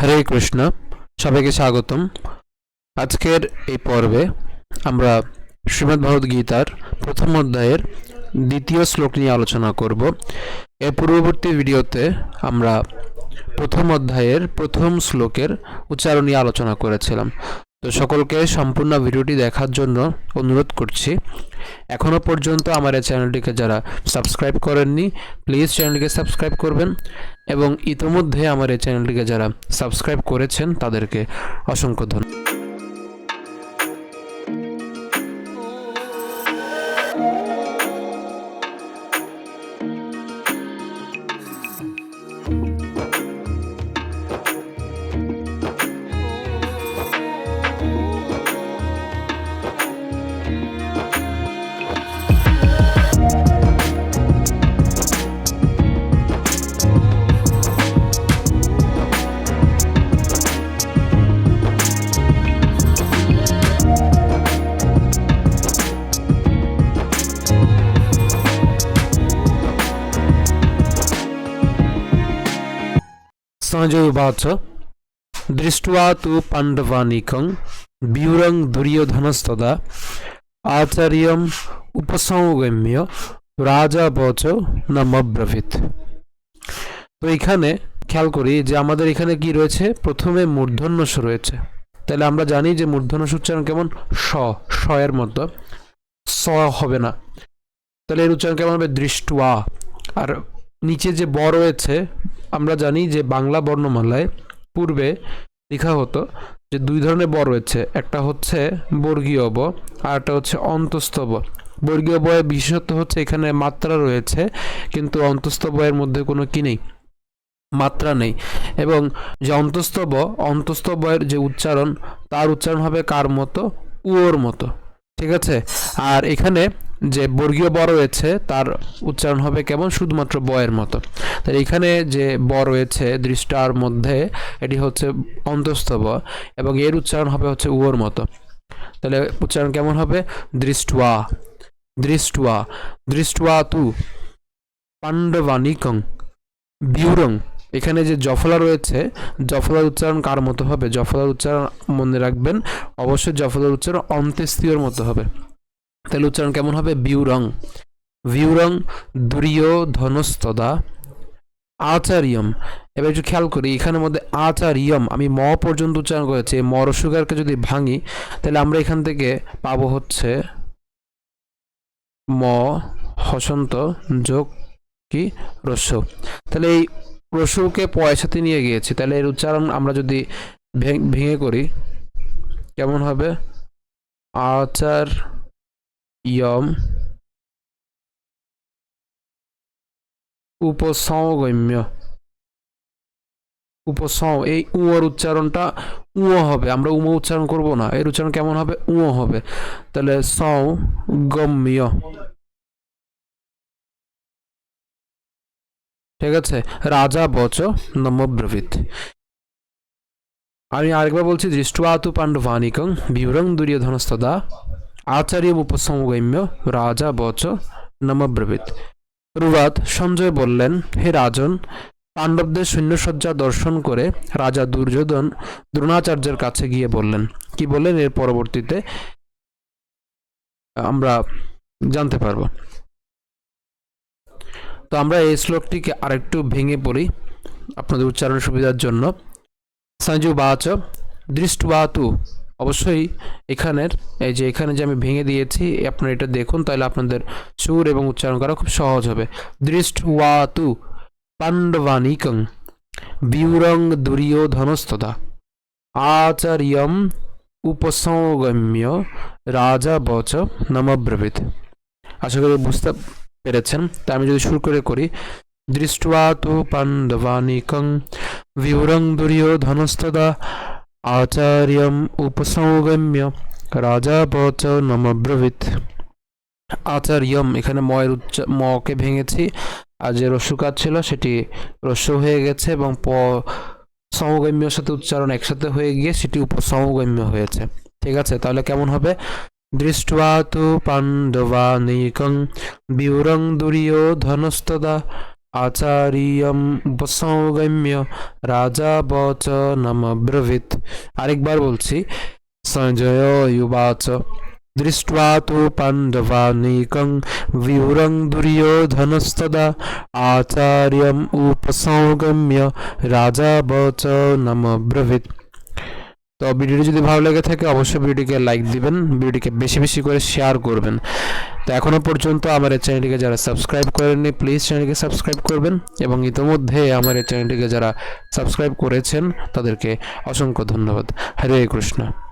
হরে কৃষ্ণ, সবাইকে স্বাগতম। আজকের এই পর্বে আমরা শ্রীমদ্ গীতার প্রথম অধ্যায়ের দ্বিতীয় শ্লোক নিয়ে আলোচনা করব। এর পূর্ববর্তী ভিডিওতে আমরা প্রথম অধ্যায়ের প্রথম শ্লোকের উচ্চারণ নিয়ে আলোচনা করেছিলাম। তো সকলকে সম্পূর্ণ ভিডিওটি দেখার জন্য অনুরোধ করছি। এখনও পর্যন্ত আমার এই চ্যানেলটিকে যারা সাবস্ক্রাইব করেননি, প্লিজ চ্যানেলটিকে সাবস্ক্রাইব করবেন এবং ইতোমধ্যে আমার এই চ্যানেলটিকে যারা সাবস্ক্রাইব করেছেন, তাদেরকে অসংখ্য ধন্যবাদ। सञ्जयुवाच दृष्ट्वा तु पाण्डवानिकं व्यूरं दुर्योधनस्तदा। आचार्यम् উপসংগম্য রাজা বচ নামব্রভিত তো এখানে খেয়াল করি যে আমাদের এখানে কি রয়েছে? প্রথমে মূর্ধন্যস রয়েছে। তাহলে আমরা জানি যে মূর্ধন্যস উচ্চারণ কেমন? স স এর মতো। স হবে না। তাহলে এর উচ্চারণ কেমন হবে? দৃষ্টুয়া আর নিচে যে ব রয়েছে আমরা জানি যে বাংলা বর্ণমালায় পূর্বে লেখা হতো যে দুই ধরনের ব রয়েছে। একটা হচ্ছে বর্গীয় ব, আর একটা হচ্ছে অন্তস্থ ব। বর্গীয় বয়ের বিশেষত্ব হচ্ছে এখানে মাত্রা রয়েছে, কিন্তু অন্তস্থ বয়ের মধ্যে কোনো কি নেই? মাত্রা নেই। এবং যে অন্তস্থ ব, অন্তস্থ বয়ের যে উচ্চারণ, তার উচ্চারণ হবে কার মতো? উয়োর মতো। ঠিক আছে? আর এখানে যে বর্গীয় ব রয়েছে, তার উচ্চারণ হবে কেমন শুধুমাত্র বয়ের মতো। তাহলে এখানে যে ব রয়েছে, দৃষ্টার মধ্যে, এটি হচ্ছে অন্তস্থ ব, এবং এর উচ্চারণ হবে হচ্ছে উয়োর মতো। তাহলে উচ্চারণ কেমন হবে? দৃষ্টুয়া দৃষ্টুয়া দৃষ্টুয়া তু। পাণ্ডবানিকং বিউরং। এখানে যে জফলা রয়েছে, জফলার উচ্চারণ কার মতো হবে? জফলার উচ্চারণ মনে রাখবেন, অবশ্যই জফলার উচ্চারণ অন্ত্যেস্তীয়র মতো হবে। তাহলে উচ্চারণ কেমন হবে? বিউরং। বিউরং দুর্যোধনস্তদা আচার্যম। এবার একটু খেয়াল করি, এখানের মধ্যে আচার্যম, আমি ম পর্যন্ত উচ্চারণ করেছি, এই মর সুগারকে যদি ভাঙি, তাহলে আমরা এখান থেকে পাবো হচ্ছে ম, হসন্ত, যোগ কি? রস্য তাহলে এই রসুকে পয়ের সাথে নিয়ে গিয়েছি, তাহলে এর উচ্চারণ আমরা যদি ভেঙ- করি, কেমন হবে? আচার উপসংগম্য উপসং এই উঁয়োর উচ্চারণটা উঁ হবে আমরা উম উচ্চারণ করব না এর উচ্চারণ কেমন হবে উঁ হবে তাহলে সং গম্য ঠিক আছে রাজা বচ নমব্রবীত আমি আরেকবার বলছি দৃষ্টুয়াতু পাণ্ডবানিকং বিভ্রং দুর্যোধনস্তদা আচার্য উপসংগম্য রাজা বচ নমব্রবীত রুবাদ সঞ্জয় বললেন হে রাজন পাণ্ডবদের সৈন্যসজ্জা দর্শন করে রাজা দুর্যোধন দ্রোণাচার্যের কাছে গিয়ে বললেন কি বললেন এর পরবর্তীতে আমরা জানতে পারব তো আমরা এই শ্লোকটিকে আরেকটু ভেঙে পড়ি আপনাদের উচ্চারণ সুবিধার জন্য সঞ্জু বাচ দৃষ্টবাতু অবশ্যই এখানের, এই যে এখানে যে আমি ভেঙে দিয়েছি আপনারা এটা দেখুন, তাহলে আপনাদের সুর এবং উচ্চারণ করা খুব সহজ হবে। দৃষ্ট দৃষ্টওয়াতু পাণ্ডবানিকং বিউরং দুর্যোধনস্তদা আচার্যম উপসংগম্য রাজা বচ নমব্রবীত আশা করি বুঝতে পেরেছেন। তা আমি যদি শুরু করে করি দৃষ্ট্বা তু পাণ্ডবানিকং বিউরং দুর্যোধনস্তদা आचार्यम् উপসংগম্য রাজা পচ নমব্রবিত আচার্যম এখানে ময়ের উচ্চ, মকে ভেঙেছি। আর যে রস্যুকাত ছিল, সেটি রস্য হয়ে গেছে এবং প সমগম্যর সাথে উচ্চারণ একসাথে হয়ে গিয়ে সেটি উপসমগম্য হয়েছে। ঠিক আছে, তাহলে কেমন হবে? দৃষ্ট্বা তু পাণ্ডবা নিকং বিউরং দুরীয় ধনস্তদা आचार्यम बसौगम्य राजा बच नम ब्रवित। আরেকবার বলছি সঞ্জয় युवाच दृष्ट्वा तु पाण्डवानेकं विवरं दुर्योधनस्तदा आचार्यम् उपसंगम्य राजा बच नम ब्रवित्। তো ভিডিওটি যদি ভালো লেগে থাকে, অবশ্যই ভিডিওটিকে লাইক দিবেন, ভিডিওটিকে বেশি বেশি করে শেয়ার করবেন। তো এখনও পর্যন্ত আমার এই চ্যানেলটিকে যারা সাবস্ক্রাইব করেননি প্লিজ চ্যানেলটিকে সাবস্ক্রাইব করবেন এবং ইতোমধ্যে আমার এই চ্যানেলটিকে যারা সাবস্ক্রাইব করেছেন, তাদেরকে অসংখ্য ধন্যবাদ। হরে কৃষ্ণ।